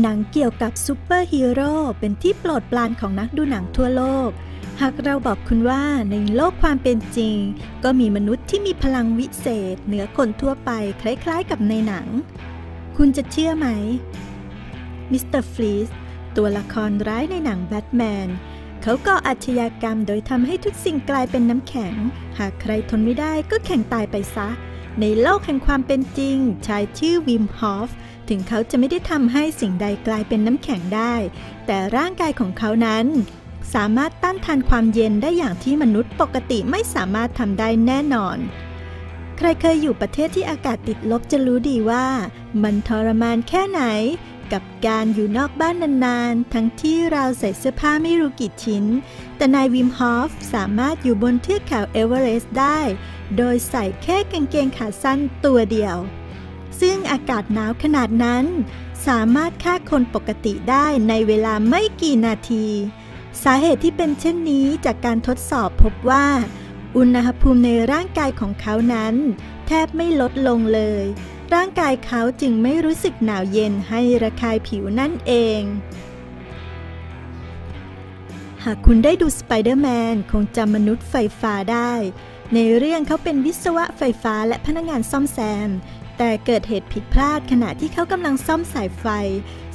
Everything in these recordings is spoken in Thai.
หนังเกี่ยวกับซูเปอร์ฮีโร่เป็นที่โปรดปรานของนักดูหนังทั่วโลก หากเราบอกคุณว่าในโลกความเป็นจริง ก็มีมนุษย์ที่มีพลังวิเศษ เหนือคนทั่วไปคล้ายๆกับในหนัง คุณจะเชื่อไหม มิสเตอร์ฟลีสตัวละครร้ายในหนังแบทแมนเขาก่ออาชญากรรมโดยทำให้ทุกสิ่งกลายเป็นน้ำแข็ง หากใครทนไม่ได้ก็แข่งตายไปซะ ในโลกแห่งความเป็นจริง ชายชื่อวิมฮอฟถึงเขาจะไม่ได้ทำให้สิ่งใดกลายเป็นน้ำแข็งได้ แต่ร่างกายของเขานั้น สามารถต้านทานความเย็นได้อย่างที่มนุษย์ปกติไม่สามารถทำได้แน่นอน ใครเคยอยู่ประเทศที่อากาศติดลบจะรู้ดีว่า มันทรมานแค่ไหน กับการอยู่นอกบ้านนานๆ ทั้งที่เราใส่เสื้อผ้าไม่รู้กี่ชิ้น แต่นายวิมฮอฟสามารถอยู่บนเทือกเขาเอเวอเรสต์ได้ โดยใส่แค่กางเกงขาสั้นตัวเดียว ซึ่งอากาศหนาวขนาดนั้น สามารถฆ่าคนปกติได้ในเวลาไม่กี่นาที สาเหตุที่เป็นเช่นนี้จากการทดสอบพบว่า อุณหภูมิในร่างกายของเขานั้น แทบไม่ลดลงเลย ร่างกายเขาจึงไม่รู้สึกหนาวเย็นให้ระคายผิวนั่นเองหากคุณได้ดูสไปเดอร์แมนคงจำมนุษย์ไฟฟ้าได้ ในเรื่องเขาเป็นวิศวะไฟฟ้าและพนักงานซ่อมแซม แต่เกิดเหตุผิดพลาดขณะที่เขากำลังซ่อมสายไฟ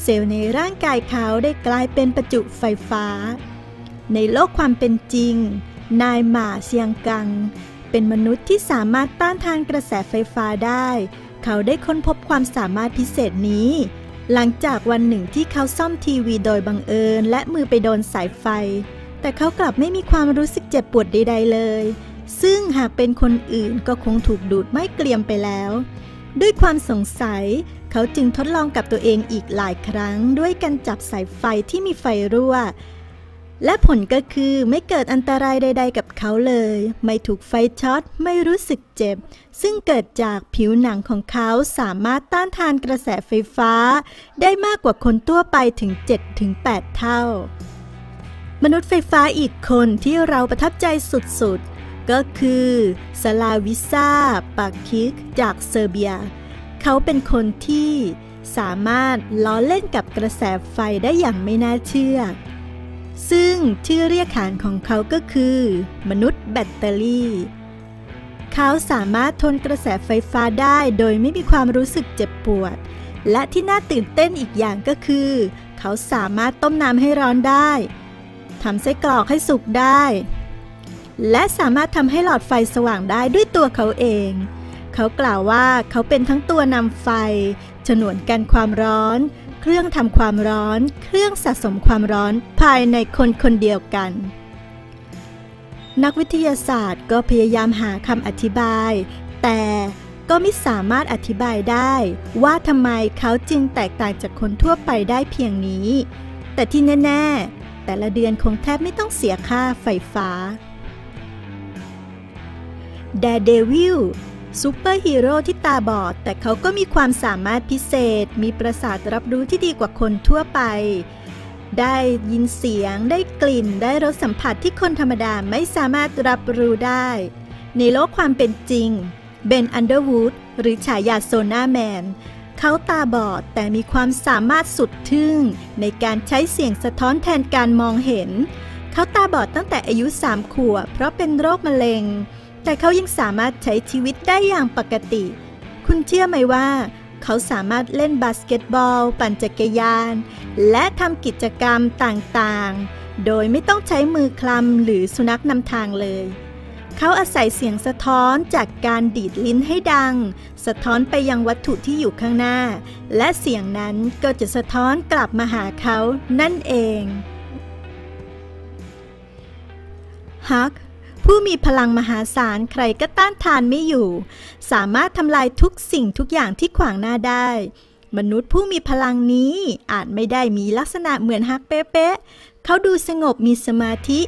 เซลล์ในร่างกายเขาได้กลายเป็นประจุไฟฟ้า ในโลกความเป็นจริง นายหมาเซียงกัง เป็นมนุษย์ที่สามารถต้านทานกระแสไฟฟ้าได้ เขาได้ค้นพบความสามารถพิเศษนี้ หลังจากวันหนึ่งที่เขาซ่อมทีวีโดยบังเอิญ และมือไปโดนสายไฟ แต่เขากลับไม่มีความรู้สึกเจ็บปวดใดๆเลย ซึ่งหากเป็นคนอื่นก็คงถูกดูดไม่เกลียมไปแล้ว ด้วยความสงสัย เขาจึงทดลองกับตัวเองอีกหลายครั้ง ด้วยการจับสายไฟที่มีไฟรั่ว และผลก็คือไม่เกิดอันตรายใด ๆ กับเขาเลย ไม่ถูกไฟช็อตไม่รู้สึกเจ็บ ซึ่งเกิดจากผิวหนังของเขาสามารถต้านทานกระแสไฟฟ้า ได้มากกว่าคนทั่วไปถึง 7-8 เท่ามนุษย์ไฟฟ้าอีกคนที่เราประทับใจสุดๆ ก็คือสลาวิซาปาคิกจากเซอร์เบีย เขาเป็นคนที่สามารถล้อเล่นกับกระแสไฟได้อย่างไม่น่าเชื่อ ซึ่งชื่อเรียกขานของเขาก็คือ มนุษย์แบตเตอรี่ เขาสามารถทนกระแสไฟฟ้าได้โดยไม่มีความรู้สึกเจ็บปวด และที่น่าตื่นเต้นอีกอย่างก็คือ เขาสามารถต้มน้ำให้ร้อนได้ทำไส้กรอกให้สุกได้ และสามารถทำให้หลอดไฟสว่างได้ด้วยตัวเขาเอง เขากล่าวว่าเขาเป็นทั้งตัวนำไฟ ฉนวนกันความร้อน เครื่องทำความร้อน เครื่องสะสมความร้อนภายในคนคนเดียวกัน นักวิทยาศาสตร์ก็พยายามหาคำอธิบาย แต่ก็ไม่สามารถอธิบายได้ ว่าทำไมเขาจึงแตกต่างจากคนทั่วไปได้เพียงนี้ แต่ที่แน่ ๆ แต่ละเดือนคงแทบไม่ต้องเสียค่าไฟฟ้า แดเดวิลซูเปอร์ฮีโร่ที่ตาบอด แต่เขาก็มีความสามารถพิเศษ มีประสาทรับรู้ที่ดีกว่าคนทั่วไป ได้ยินเสียง ได้กลิ่น ได้รสสัมผัสที่คนธรรมดาไม่สามารถรับรู้ได้ ในโลกความเป็นจริง เบน อันเดอร์วูด หรือฉายาโซนาแมน เขาตาบอดแต่มีความสามารถสุดทึ่ง ในการใช้เสียงสะท้อนแทนการมองเห็น เขาตาบอดตั้งแต่อายุสามขวบ เพราะเป็นโรคมะเร็ง แต่เขายังสามารถใช้ชีวิตได้อย่างปกติ คุณเชื่อไหมว่า เขาสามารถเล่นบาสเกตบอล ปั่นจักรยาน และทำกิจกรรมต่างๆ โดยไม่ต้องใช้มือคลำหรือสุนัขนำทางเลย เขาอาศัยเสียงสะท้อนจากการดีดลิ้นให้ดัง สะท้อนไปยังวัตถุที่อยู่ข้างหน้า และเสียงนั้นก็จะสะท้อนกลับมาหาเขานั่นเองฮัก ผู้มีพลังมหาศาลใครก็ต้านทานไม่อยู่ สามารถทำลายทุกสิ่งทุกอย่างที่ขวางหน้าได้ มนุษย์ผู้มีพลังนี้อาจไม่ได้มีลักษณะเหมือนฮักเป๊ะๆเขาดูสงบมีสมาธิ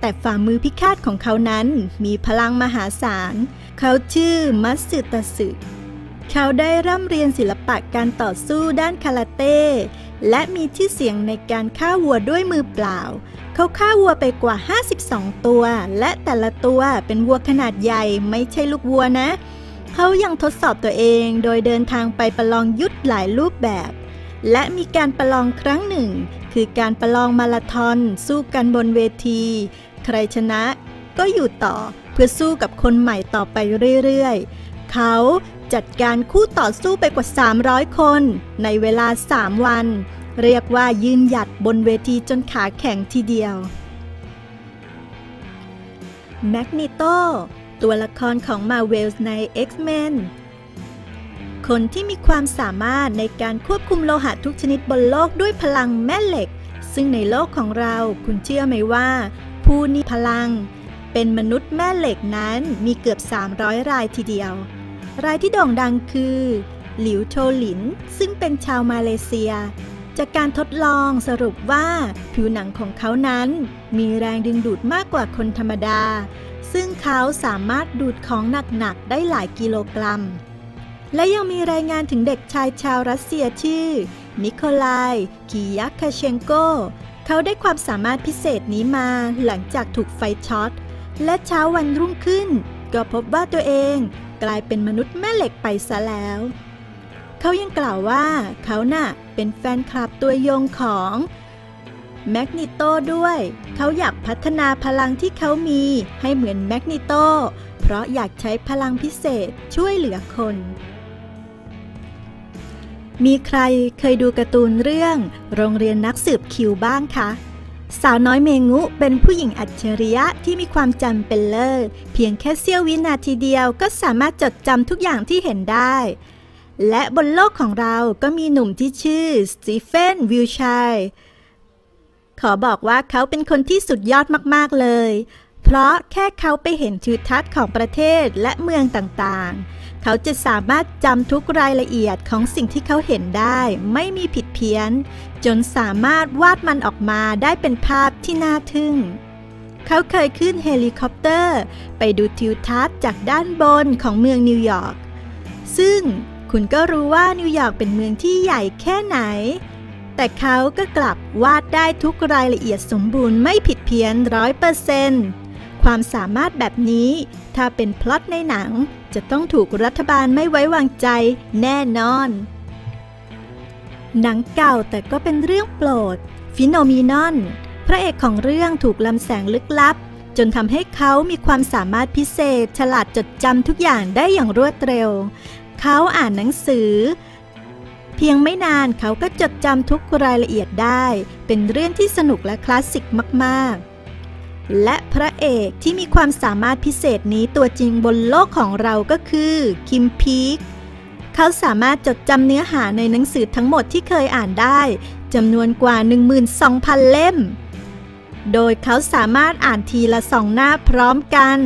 แต่ฝ่ามือพิฆาตของเขานั้นมีพลังมหาศาล เขาชื่อมัตสึตสึ เขาได้ร่ำเรียนศิลปะการต่อสู้ด้านคาราเต้ และมีชื่อเสียงในการฆ่าวัวด้วยมือเปล่า เขาฆ่าวัวไปกว่า 52 ตัว และแต่ละตัวเป็นวัวขนาดใหญ่ไม่ใช่ลูกวัวนะ เขายังทดสอบตัวเองโดยเดินทางไปประลองยุทธหลายรูปแบบ และมีการประลองครั้งหนึ่ง คือการประลองมาราธอนสู้กันบนเวที ใครชนะก็อยู่ต่อเพื่อสู้กับคนใหม่ต่อไปเรื่อยๆ เขา จัดการคู่ต่อสู้ไปกว่า 300 คน ในเวลา 3 วัน เรียกว่ายืนหยัดบนเวทีจนขาแข็งทีเดียว แมกนิโตตัวละครของมาเวลส์ใน X-Men คนที่มีความสามารถในการควบคุมโลหะทุกชนิดบนโลกด้วยพลังแม่เหล็ก ซึ่งในโลกของเราคุณเชื่อไหมว่า ผู้นี้พลัง เป็นมนุษย์แม่เหล็กนั้นมีเกือบ 300 รายทีเดียว รายที่โด่งดังคือ หลิวโชหลิน ซึ่งเป็นชาวมาเลเซีย จากการทดลองสรุปว่าผิวหนังของเขานั้นมีแรงดึงดูดมากกว่าคนธรรมดา ซึ่งเขาสามารถดูดของหนักๆได้หลายกิโลกรัม และยังมีรายงานถึงเด็กชายชาวรัสเซียชื่อ นิโคลายกิยักคาเชนโกเขาได้ความสามารถพิเศษนี้มาหลังจากถูกไฟช็อตและเช้าวันรุ่งขึ้น ก็พบว่าตัวเอง กลายเป็นมนุษย์แม่เหล็กไปซะแล้ว เขายังกล่าวว่าเขาน่ะเป็นแฟนคลับตัวยงของแมกนิโตด้วย เขาอยากพัฒนาพลังที่เขามีให้เหมือนแมกนิโต เพราะอยากใช้พลังพิเศษช่วยเหลือคน มีใครเคยดูการ์ตูนเรื่อง โรงเรียนนักสืบคิวบ้างคะ สาวน้อยเมงุเป็นผู้หญิงอัจฉริยะที่มีความจำเป็นเลิศเพียงแค่เสี้ยววินาทีเดียวก็สามารถจดจำทุกอย่างที่เห็นได้ และบนโลกของเราก็มีหนุ่มที่ชื่อสตีเฟนวิลชัยขอบอกว่าเขาเป็นคนที่สุดยอดมากๆเลย เพราะแค่เขาไปเห็นทิวทัศน์ของประเทศและเมืองต่างๆ เขาจะสามารถจำทุกรายละเอียดของสิ่งที่เขาเห็นได้ ไม่มีผิดเพี้ยน จนสามารถวาดมันออกมาได้เป็นภาพที่น่าทึ่ง เขาเคยขึ้นเฮลิคอปเตอร์ ไปดูทิวทัศน์จากด้านบนของเมืองนิวยอร์ก ซึ่งคุณก็รู้ว่านิวยอร์กเป็นเมืองที่ใหญ่แค่ไหน แต่เขาก็กลับวาดได้ทุกรายละเอียดสมบูรณ์ไม่ผิดเพี้ยนร้อยเปอร์เซนต์ความสามารถแบบนี้ ถ้าเป็นพล็อตในหนังจะต้องถูกรัฐบาลไม่ไว้วางใจแน่นอน หนังเก่าแต่ก็เป็นเรื่องโปรด ฟิโนมีนอน พระเอกของเรื่องถูกลำแสงลึกลับ จนทำให้เขามีความสามารถพิเศษ ฉลาดจดจำทุกอย่างได้อย่างรวดเร็ว เขาอ่านหนังสือ เพียงไม่นานเขาก็จดจำทุกรายละเอียดได้ เป็นเรื่องที่สนุกและคลาสสิกมาก ๆ และพระเอกที่มีความสามารถพิเศษนี้ตัวจริงบนโลกของเราก็คือ คิมพีค เขาสามารถจดจำเนื้อหาในหนังสือทั้งหมดที่เคยอ่านได้จำนวนกว่า 12,000 เล่ม โดยเขาสามารถอ่านทีละสองหน้าพร้อมกัน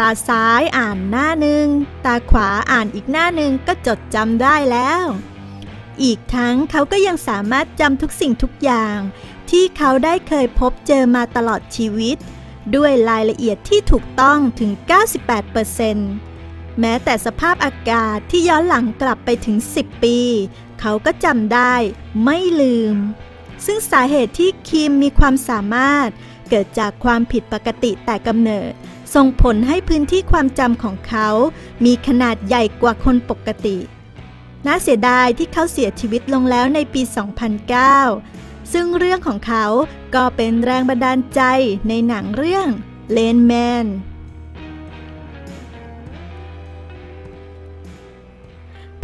ตาซ้ายอ่านหน้าหนึ่ง ตาขวาอ่านอีกหน้าหนึ่งก็จดจำได้แล้ว อีกทั้งเขาก็ยังสามารถจำทุกสิ่งทุกอย่าง ที่เขาได้เคยพบเจอมาตลอดชีวิต ด้วยรายละเอียดที่ถูกต้องถึง 98% แม้แต่สภาพอากาศที่ย้อนหลังกลับไปถึง 10 ปี เขาก็จำได้ไม่ลืม ซึ่งสาเหตุที่คิมมีความสามารถ เกิดจากความผิดปกติแต่กำเนิด ส่งผลให้พื้นที่ความจำของเขา มีขนาดใหญ่กว่าคนปกติ น่าเสียดายที่เขาเสียชีวิตลงแล้วในปี 2009 ซึ่งเรื่องของเขาก็เป็นแรงบันดาลใจในหนังเรื่องเลนแมน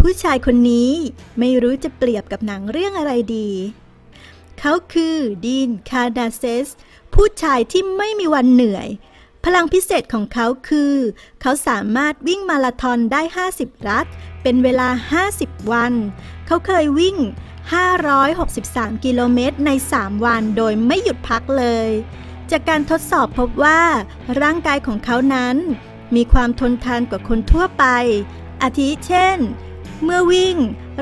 ผู้ชายคนนี้ไม่รู้จะเปรียบกับหนังเรื่องอะไรดี เขาคือดีนคาร์ดาเซส ผู้ชายที่ไม่มีวันเหนื่อย พลังพิเศษของเขาคือ เขาสามารถวิ่งมาราธอนได้ 50 รัฐ เป็นเวลา 50 วัน เขาเคยวิ่ง 563 กิโลเมตรใน 3 วันโดยไม่หยุดพักเลย จากการทดสอบพบว่า ร่างกายของเขานั้น มีความทนทานกว่าคนทั่วไปอาทิเช่น เมื่อวิ่ง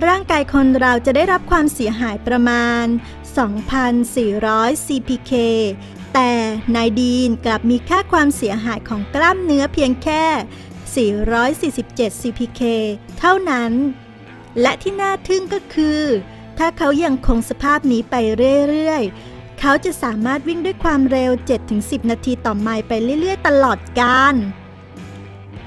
ร่างกายคนเราจะได้รับความเสียหายประมาณ 2,400 CPK แต่นายดีนกลับมีค่าความเสียหายของกล้ามเนื้อเพียงแค่ 447 CPK เท่านั้น และที่น่าทึ่งก็คือ ถ้าเขายังคงสภาพนี้ไปเรื่อย ๆ เขาจะสามารถวิ่งด้วยความเร็ว 7-10 นาทีต่อไมล์ไปเรื่อย ๆ ตลอดกาล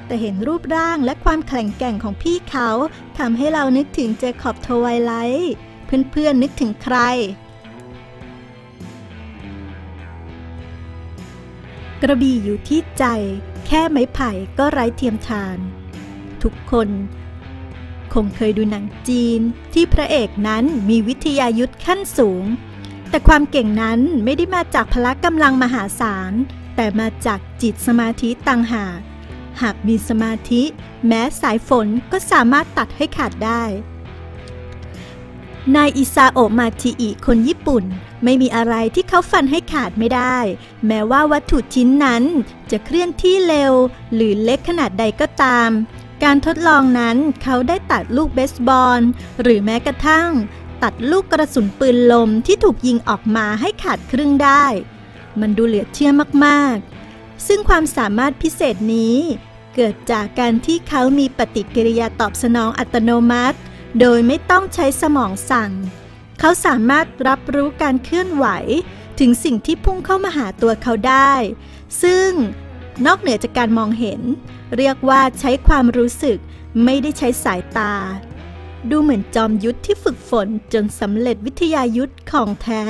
แต่เห็นรูปร่างและความแข็งแกร่งของพี่เขาทำให้เรานึกถึงเจคอบโทไวไลท์เพื่อนๆนึกถึงใคร กระบี่อยู่ที่ใจ แค่ไม้ไผ่ก็ไร้เทียมทาน ทุกคนคงเคยดูหนังจีนที่พระเอกนั้นมีวิทยายุทธ์ขั้นสูง แต่ความเก่งนั้นไม่ได้มาจากพละกำลังมหาศาล แต่มาจากจิตสมาธิต่างหาก หากมีสมาธิ แม้สายฝนก็สามารถตัดให้ขาดได้ นายอิซาโอะมาชิอิคนญี่ปุ่น ไม่มีอะไรที่เขาฟันให้ขาดไม่ได้ แม้ว่าวัตถุชิ้นนั้นจะเคลื่อนที่เร็ว หรือเล็กขนาดใดก็ตาม การทดลองนั้นเขาได้ตัดลูกเบสบอล หรือแม้กระทั่ง ตัดลูกกระสุนปืนลมที่ถูกยิงออกมาให้ขาดครึ่งได้ มันดูเหลือเชื่อมากๆซึ่งความสามารถพิเศษนี้ เกิดจากการที่เขามีปฏิกิริยาตอบสนองอัตโนมัติ โดยไม่ต้องใช้สมองสั่ง เขาสามารถรับรู้การเคลื่อนไหว ถึงสิ่งที่พุ่งเข้ามาหาตัวเขาได้ ซึ่งนอกเหนือจากการมองเห็น เรียกว่าใช้ความรู้สึกไม่ได้ใช้สายตา ดูเหมือนจอมยุทธที่ฝึกฝนจนสำเร็จวิทยายุทธของแท้